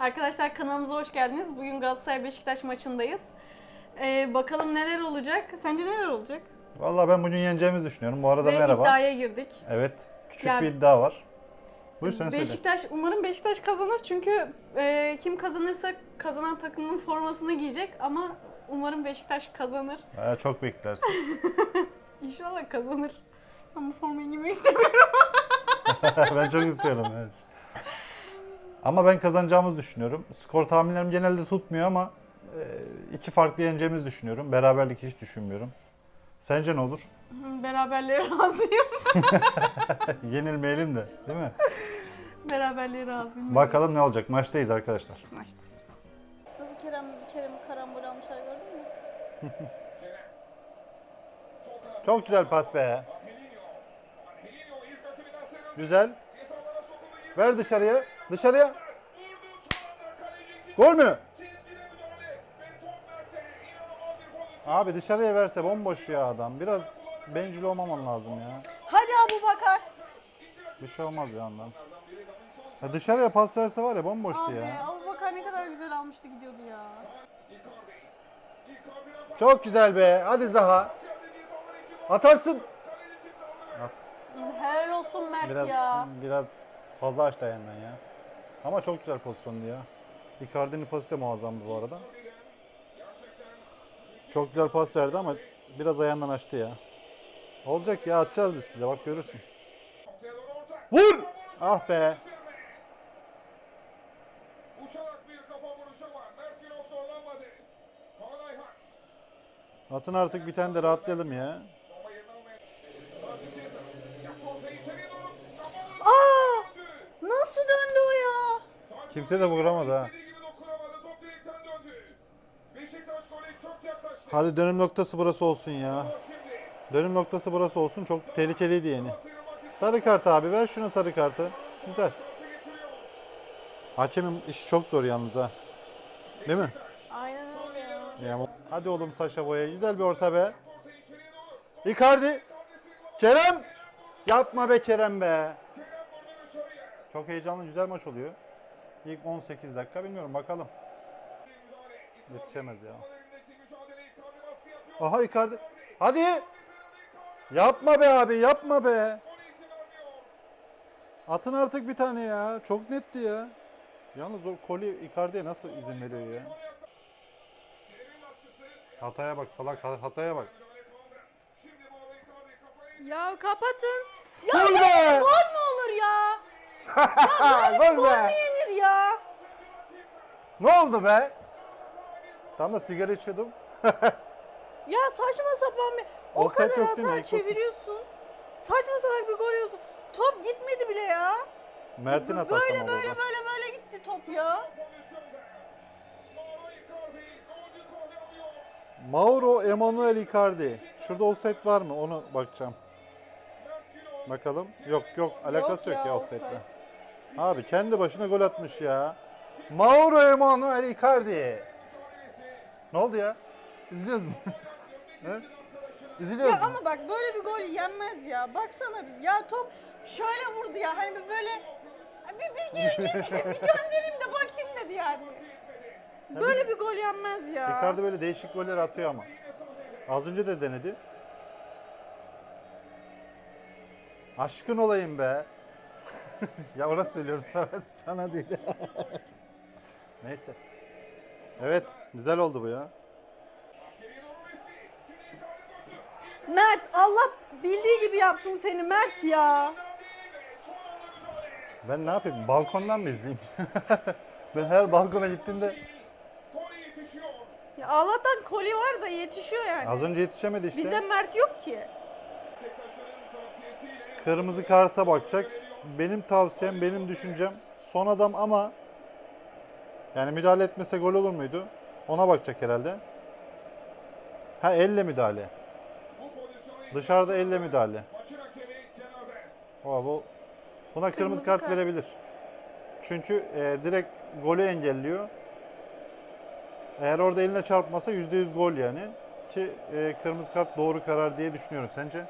Arkadaşlar kanalımıza hoş geldiniz. Bugün Galatasaray Beşiktaş maçındayız. Ee, bakalım neler olacak? Sence neler olacak? Vallahi ben bugün yeneceğimizi düşünüyorum. Bu arada Ve merhaba. iddiaya girdik. Evet. Küçük Yani- bir iddia var. Buyur sen söyle. Beşiktaş umarım Beşiktaş kazanır çünkü e, kim kazanırsa kazanan takımın formasını giyecek ama umarım Beşiktaş kazanır. Bayağı çok beklersin. İnşallah kazanır. Ama formayı giymek istemiyorum. ben çok istiyorum. Evet. Ama ben kazanacağımızı düşünüyorum. Skor tahminlerim genelde tutmuyor ama e, iki farklı yeneceğimizi düşünüyorum. Beraberlik hiç düşünmüyorum. Sence ne olur? Beraberliğe razıyım. Yenilmeyelim de değil mi? Beraberliğe razıyım. Bakalım ne olacak. Maçtayız arkadaşlar. Maçta. Nasıl Kerem Kerem'i karambol almışlar gördün mü? Çok güzel pas be. Güzel. Ver dışarıya. Dışarıya. Gol mü? Abi dışarıya verse bomboş ya adam. Biraz bencil olmaman lazım ya. Hadi Abu Bakar. Bir şey olmaz ya ondan. Ya dışarıya pas verse var ya bomboştu Abi ya. Abu Bakar ne kadar güzel almıştı gidiyordu ya. Çok güzel be. Hadi Zaha. Atarsın. Helal olsun Mert Biraz ya. biraz fazla açtı ayağından ya. Ama çok güzel pozisyondu ya. Icardi'nin pası da muazzamdı bu arada. Çok güzel pas verdi ama biraz ayağından açtı ya. Olacak ya atacağız biz size bak görürsün. Vur! Ah be. Atın artık bir tane de rahatlayalım ya. Savunma yerini almaya. Raşit Yazar. Yaptı ortayı içeriye doğru. Kapalı. Aa! Döndü. Nasıl döndü o ya? Kimse de vuramadı ha. İstediği gibi dokunamadı. Top direkten döndü. Beşiktaş gole çok yaklaştı. Hadi dönüm noktası burası olsun ya. Dönüm noktası burası olsun. Çok tehlikeliydi yeni. Sarı kart abi ver şuna sarı kartı. Güzel. Hakemin işi çok zor yalnız ha. Değil mi? Aynen öyle ya. Hadi oğlum Saşa Boya. Güzel bir orta be. Icardi. Kerem. Yapma be Kerem be. Çok heyecanlı güzel maç oluyor. İlk 18 dakika bilmiyorum bakalım. Yetişemez ya. Aha Icardi. Hadi. Yapma be abi yapma be. Atın artık bir tane ya. Çok netti ya. Yalnız o koli Icardi'ye nasıl izin veriyor ya? Hataya bak salak hataya bak. Ya kapatın. Ya Gol gol mü olur ya? Gol Gol be. Ne oldu be? Tam da sigara içiyordum. Ya saçma sapan bir... O Offside kadar yok değil mi? hata offside. çeviriyorsun. Saçma salak bir gol yiyorsun. Top gitmedi bile ya. Mert'in hatası Böyle ama böyle orada. böyle böyle gitti top ya. Mauro Emanuel Icardi. Şurada offside var mı? Onu bakacağım. Bakalım. Yok yok alakası yok, ya, offside. offside'le. Abi kendi başına gol atmış ya. Mauro Emanuel Icardi. Ne oldu ya? Üzülüyoruz mu? He? Üzülüyoruz Ya mu? ama bak böyle bir gol yenmez ya. Baksana bir. Ya top şöyle vurdu ya. Hani bir böyle bir, bir, bir, bir göndereyim de bakayım dedi yani. Böyle bir gol yenmez ya. Icardi böyle değişik goller atıyor ama. Az önce de denedi. Aşkın olayım be. ya ona söylüyorum sana, sana değil. Neyse. Evet, güzel oldu bu ya. Mert Allah bildiği gibi yapsın seni Mert ya. Ben ne yapayım? Balkondan mı izleyeyim? ben her balkona gittiğimde ya Allah'tan koli var da yetişiyor yani. az önce yetişemedi işte. Bizde Mert yok ki. Kırmızı karta bakacak. Benim tavsiyem, benim düşüncem son adam ama yani müdahale etmese gol olur muydu? Ona bakacak herhalde. Ha elle müdahale. Dışarıda elle müdahale. maçın hakemi kenarda. O bu buna kırmızı, Kırmızı kart, kart. verebilir. Çünkü e, direkt golü engelliyor. Eğer orada eline çarpmasa %100 gol yani. Ki e, kırmızı kart doğru karar diye düşünüyorum. Sence?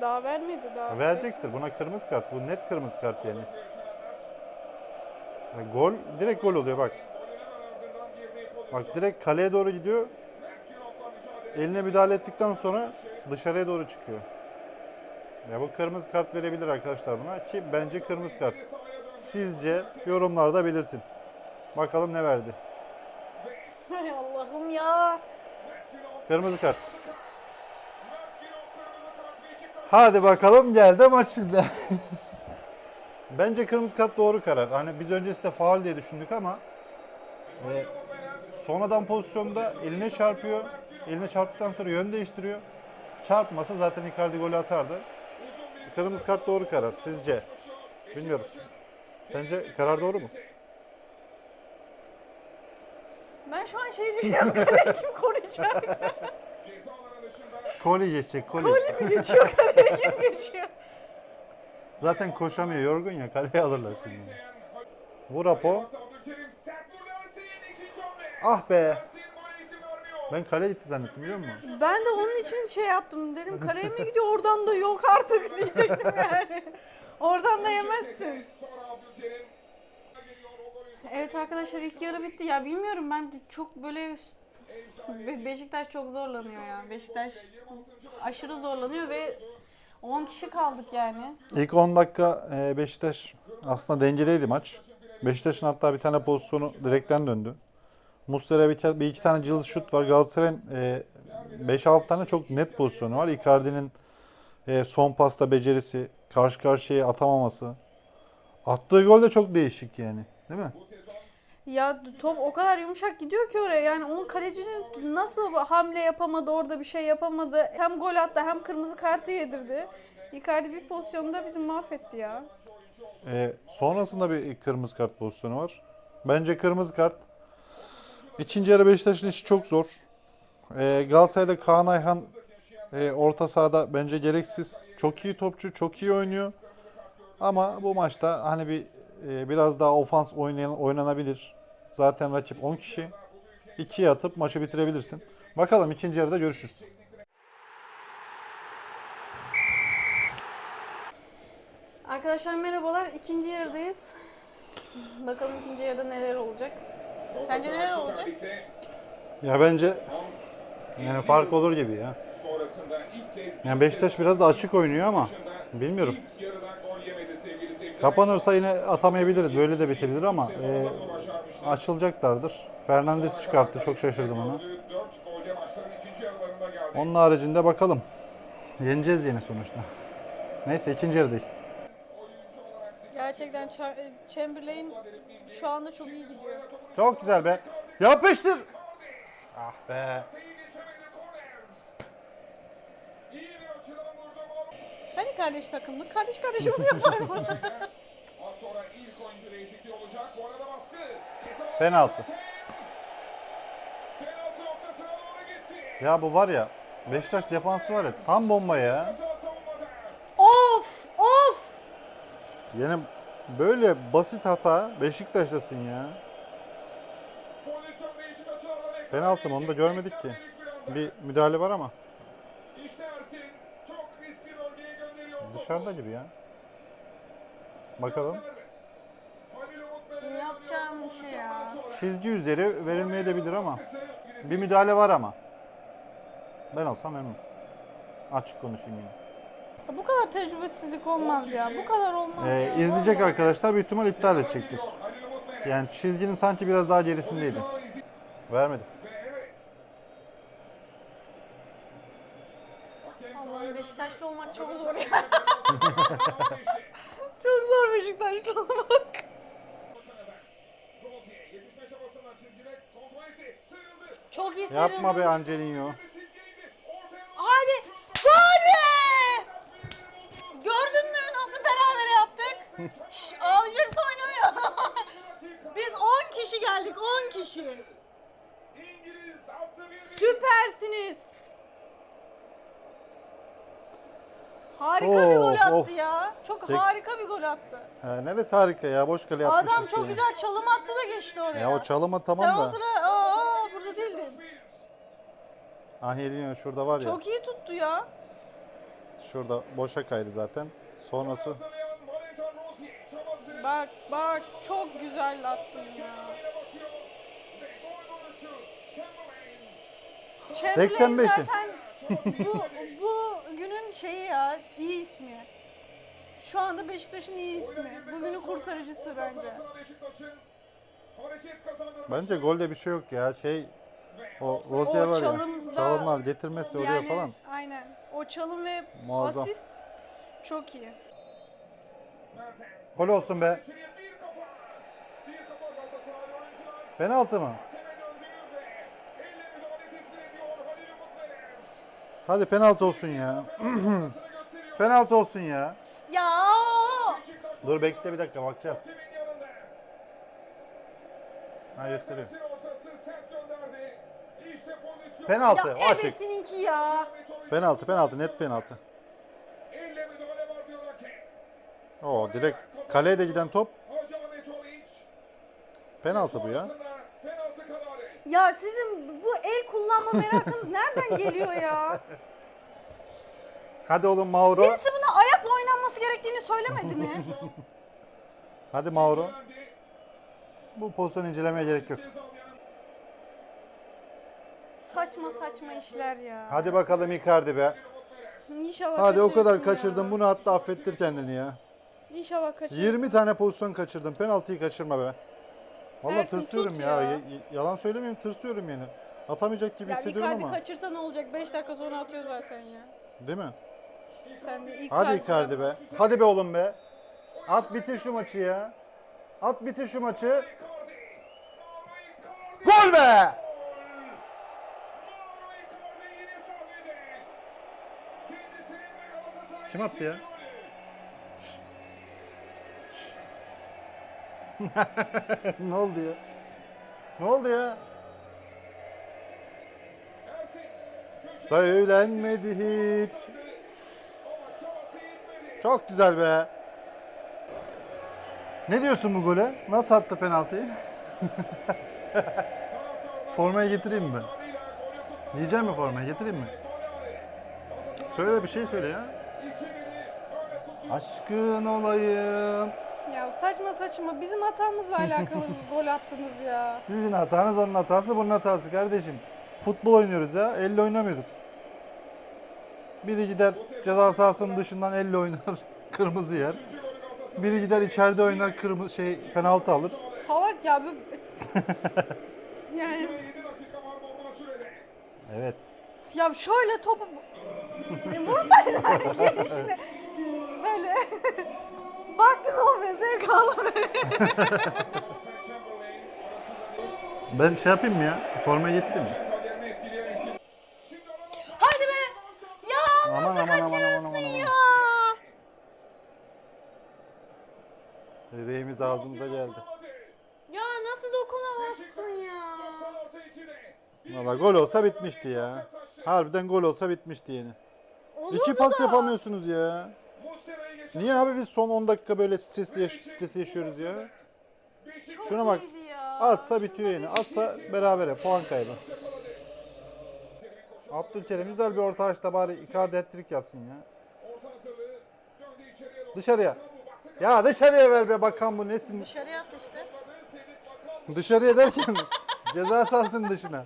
Daha vermedi daha. Verecektir. Buna kırmızı kart. Bu net kırmızı kart yani. Yaşananlar Ya gol direkt gol oluyor bak. Bak direkt kaleye doğru gidiyor. Eline müdahale ettikten sonra dışarıya doğru çıkıyor. Ya bu kırmızı kart verebilir arkadaşlar buna ki bence kırmızı kart. Sizce yorumlarda belirtin. Bakalım ne verdi. Hay Allah'ım ya. Kırmızı kart. Hadi bakalım gel de maç izle. Bence kırmızı kart doğru karar. Hani biz öncesinde faul diye düşündük ama e, sonradan pozisyonda eline çarpıyor. Eline çarptıktan sonra yön değiştiriyor. Çarpmasa zaten Icardi golü atardı. Kırmızı kart doğru karar. Sizce? Bilmiyorum. Sence karar doğru mu? Ben şu an şey düşünüyorum. Kale kim koruyacak? Koli geçecek, koli. Kale mi geçiyor? Kale kim geçiyor? Zaten koşamıyor, yorgun ya. Kaleye alırlar şimdi. Vur Apo. Ah be. Ben kale gitti zannettim biliyor musun? Ben de onun için şey yaptım. Dedim kaleye mi gidiyor? Oradan da yok artık diyecektim yani. Oradan da yemezsin. Evet arkadaşlar ilk yarı bitti. Ya bilmiyorum ben çok böyle Be- Beşiktaş çok zorlanıyor ya. Beşiktaş aşırı zorlanıyor ve 10 kişi kaldık yani. İlk 10 dakika e, Beşiktaş aslında dengedeydi maç. Beşiktaş'ın hatta bir tane pozisyonu direkten döndü. Muslera bir, bir iki tane cılız şut var. Galatasaray'ın e, 5-6 tane çok net pozisyonu var. Icardi'nin e, son pasta becerisi, karşı karşıya atamaması. Attığı gol de çok değişik yani. Değil mi? Ya top o kadar yumuşak gidiyor ki oraya. Yani onun kalecinin nasıl hamle yapamadı, orada bir şey yapamadı. Hem gol attı hem kırmızı kartı yedirdi. Icardi bir pozisyonda bizi mahvetti ya. E, sonrasında bir kırmızı kart pozisyonu var. Bence kırmızı kart. İkinci yarı Beşiktaş'ın işi çok zor. E, Galatasaray'da Kaan Ayhan e, orta sahada bence gereksiz. Çok iyi topçu, çok iyi oynuyor. Ama bu maçta hani bir e, biraz daha ofans oynayan, oynanabilir. Zaten rakip 10 kişi. 2'ye atıp maçı bitirebilirsin. Bakalım ikinci yarıda görüşürüz. Arkadaşlar merhabalar. İkinci yarıdayız. Bakalım ikinci yarıda neler olacak. Sence neler olacak? Ya bence yani fark olur gibi ya. Yani Beşiktaş biraz da açık oynuyor ama bilmiyorum. Kapanırsa yine atamayabiliriz. Böyle de bitebilir ama e, açılacaklardır. Fernandes çıkarttı. Çok şaşırdım ona. 4 golde maçların ikinci yarılarında geldi. Onun haricinde bakalım. Yeneceğiz yine sonuçta. Neyse ikinci yarıdayız. Gerçekten Chamberlain şu anda çok iyi gidiyor. Çok güzel be. Yapıştır. Ah be. geçemedi korner. İyi bir açıdan vurdu gol. Hani kardeş takımlı? Kardeş kardeş onu yapar mı? Az sonra ilk oyuncu değişikliği olacak. Bu arada baskı. Penaltı. Penaltı noktasına doğru gitti. Ya bu var ya Beşiktaş defansı var ya tam bomba ya. Hata savunmada. of! Of! Yine böyle basit hata Beşiktaş'tasın ya. Pozisyon değişik açılardan ekran Penaltı mı onu da görmedik ki. Bir müdahale var ama dışarıda gibi ya. Bakalım. Ne yapacağım bir şey ya. Çizgi üzeri verilmeyebilir ama bir müdahale var ama. Ben olsam memnun. Açık konuşayım yine. Ya Bu kadar tecrübesizlik olmaz ya. Bu kadar olmaz. Ee, izleyecek arkadaşlar büyük ihtimal iptal edecektir. Yani çizginin sanki biraz daha gerisindeydi. Vermedi. Allah'ım Beşiktaşlı olmak çok zor ya. Çok zor Beşiktaşlı olmak. Rozier 75 çabasından çizgide kontrol etti. Sıyrıldı. Çok iyi Yapma be. Angelino. Hadi. Gol be! Gördün mü nasıl beraber yaptık? Şş, Ağlayacağız oynuyor. Biz 10 kişi geldik 10 kişi. Süpersiniz. Harika bir Of, gol attı of. ya. Çok Seks- harika bir gol attı. He, neresi harika ya boş kale yapmış Adam çok güzel çalım attı da geçti oraya. Ya o çalıma tamam Sen o da. sıra aa, burada değildin. Angelino şurada var ya. Çok iyi tuttu ya. Şurada boşa kaydı zaten. Sonrası. Bak bak çok güzel attın ya. Yine bakıyor. Ve gol vuruşu. Chamberlain. Chamberlain 85'in. zaten bu, bu günün şeyi ya iyi ismi. Şu anda Beşiktaş'ın iyi ismi. Bugünün kurtarıcısı bence. Bence golde bir şey yok ya. Şey o Rozier var ya. çalımda- Çalımlar getirmesi oraya Yani falan. aynen. O çalım ve Muazzam. asist çok iyi. Gol olsun be. Penaltı mı? Hakeme döndü ve elle müdahale tespit ediyor Halil Umutluer. Hadi penaltı olsun ya. Penaltı olsun ya. Ya Dur bekle bir dakika bakacağız. Ha gösteriyor. Penaltı. ya O açık. ya. Penaltı penaltı net penaltı. Oo direkt kaleye de giden top. Penaltı bu ya. Ya sizin bu el kullanma merakınız nereden geliyor ya? Hadi oğlum Mauro. Birisi buna ayakla oynanması gerektiğini söylemedi mi? Hadi Mauro. Bu pozisyon incelemeye gerek yok. Saçma saçma işler ya. Hadi bakalım Icardi be. İnşallah Hadi o kadar kaçırırsın ya. kaçırdın bunu hatta affettir kendini ya. İnşallah kaçırırsın. 20 tane pozisyon kaçırdın. Penaltıyı kaçırma be. Vallahi Ersin, tırsıyorum tut ya. ya. Y- yalan söylemiyorum tırsıyorum yani. Atamayacak gibi Ya hissediyorum Icardi ama. kaçırsa ne olacak? 5 dakika sonra atıyor zaten ya. Değil mi? Sen de Icardi. Hadi Icardi be. Hadi be oğlum be. At bitir şu maçı ya. At bitir şu maçı. Gol be! Kim attı ya? ikinci golü. ne oldu ya? Ne oldu ya? Söylenmedi hiç. Çok güzel be. Ne diyorsun bu gole? Nasıl attı penaltıyı? Formayı getireyim mi? kutladı. Diyeceğim mi formayı getireyim mi? Söyle bir şey söyle ya. Aşkın olayım. Ya saçma saçma bizim hatamızla alakalı gol attınız ya. Sizin hatanız onun hatası bunun hatası kardeşim. Futbol oynuyoruz ya. Elle oynamıyoruz. Biri gider ceza sahasının dışından elle oynar. Kırmızı yer. Biri gider içeride oynar kırmızı şey penaltı alır. Salak ya. bu- yani 7 dakika var normal sürede. Evet. ya şöyle topu vursaydın gelişine böyle baktın o be zevk arasında Ben şey yapayım mı ya? Formayı getireyim mi? Hadi be. Ya nasıl kaçırırsın ya? Yüreğimiz ağzımıza geldi. Ya nasıl dokunamazsın ya? 96-2'de. Valla gol olsa bitmişti ya. Harbiden gol olsa bitmişti yeni. Olurdu İki pas da. yapamıyorsunuz ya. Niye abi biz son 10 dakika böyle stresli yaş stresi yaşıyoruz ya? Şuna bak. İyiydi ya. Atsa bitiyor yine. Atsa berabere puan kaybı. Abdülkerim güzel bir orta açta bari Icardi hat-trick yapsın ya. Dışarıya. Ya dışarıya ver be bakan bu nesin? Dışarıya at işte. Dışarıya derken ceza sahasının dışına.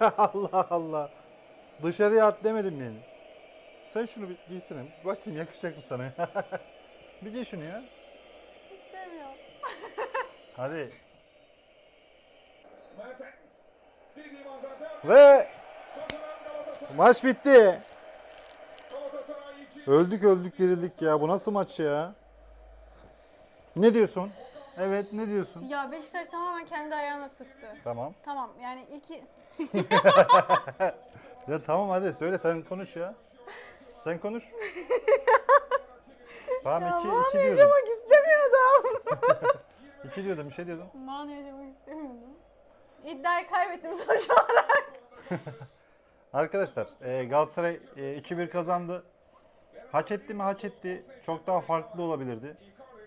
Allah Allah. Dışarıya at demedim yani. Sen şunu bir giysene. Bakayım yakışacak mı sana? bir giy şunu ya. İstemiyorum. Hadi. Ve maç bitti. Galatasaray 2. Öldük öldük dirildik ya. Bu nasıl maç ya? Ne diyorsun? Evet ne diyorsun? Ya Beşiktaş tamamen kendi ayağına sıktı. Tamam. Tamam yani iki... Ya tamam hadi söyle sen konuş ya. Sen konuş. tamam iki, Aman iki diyordum. yaşamak istemiyordum. İki diyordum bir şey diyordum. Aman yaşamak istemiyordum. İddiayı kaybettim sonuç olarak. Arkadaşlar e, Galatasaray e, 2-1 kazandı. Hak etti mi hak etti. Çok daha farklı olabilirdi.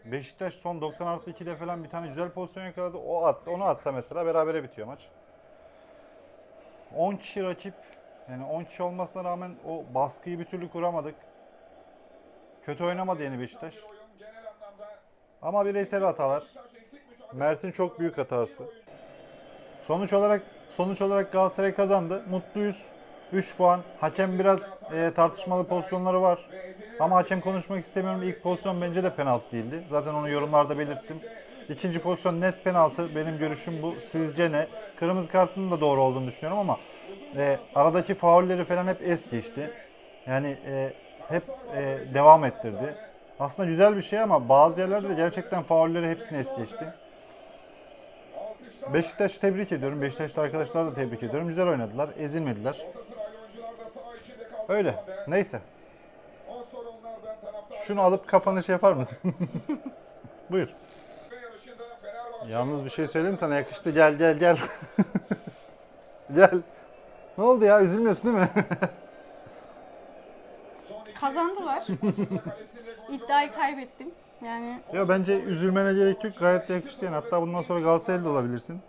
Beşiktaş son 90 artı 2'de falan bir tane güzel pozisyon yakaladı. O at, onu atsa mesela berabere bitiyor maç. 10 kişi rakip. Yani 10 kişi olmasına rağmen o baskıyı bir türlü kuramadık. Kötü oynamadı yeni Beşiktaş. Ama bireysel hatalar. Mert'in çok büyük hatası. Sonuç olarak sonuç olarak Galatasaray kazandı. Mutluyuz. 3 puan. Hakem biraz e, tartışmalı pozisyonları var. Ama hakem konuşmak istemiyorum. İlk pozisyon bence de penaltı değildi. Zaten onu yorumlarda belirttim. İkinci pozisyon net penaltı. Benim görüşüm bu. Sizce ne? Kırmızı kartının da doğru olduğunu düşünüyorum ama e, aradaki faulleri falan hep es geçti. Yani e, hep e, devam ettirdi. Aslında güzel bir şey ama bazı yerlerde de gerçekten faulleri hepsini es geçti. Beşiktaş'ı tebrik ediyorum. Beşiktaşlı arkadaşlar da tebrik ediyorum. Güzel oynadılar. Ezilmediler. Öyle. Neyse. Şunu alıp kapanış yapar mısın? Buyur. Yalnız bir şey söyleyeyim sana yakıştı. Gel gel gel. gel. Ne oldu ya? Üzülmüyorsun değil mi? Kazandılar. İddiayı kaybettim. Yani ya bence üzülmene gerek yok. Gayet de yakıştı yani. Hatta bundan sonra Galatasaraylı da olabilirsin.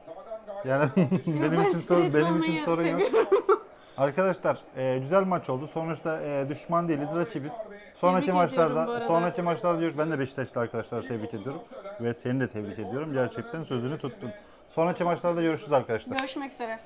Yani benim ben için sorun stres benim için olmayı sorun yok. Arkadaşlar e, güzel maç oldu. Sonuçta e, düşman değiliz, rakibiz. Sonraki Tebrik ediyorum bu maçlarda arada. sonraki maçlarda diyor ben de Beşiktaşlı arkadaşları tebrik ediyorum ve seni de tebrik ediyorum. Gerçekten sözünü tuttun. Sonraki maçlarda görüşürüz arkadaşlar. görüşmek üzere.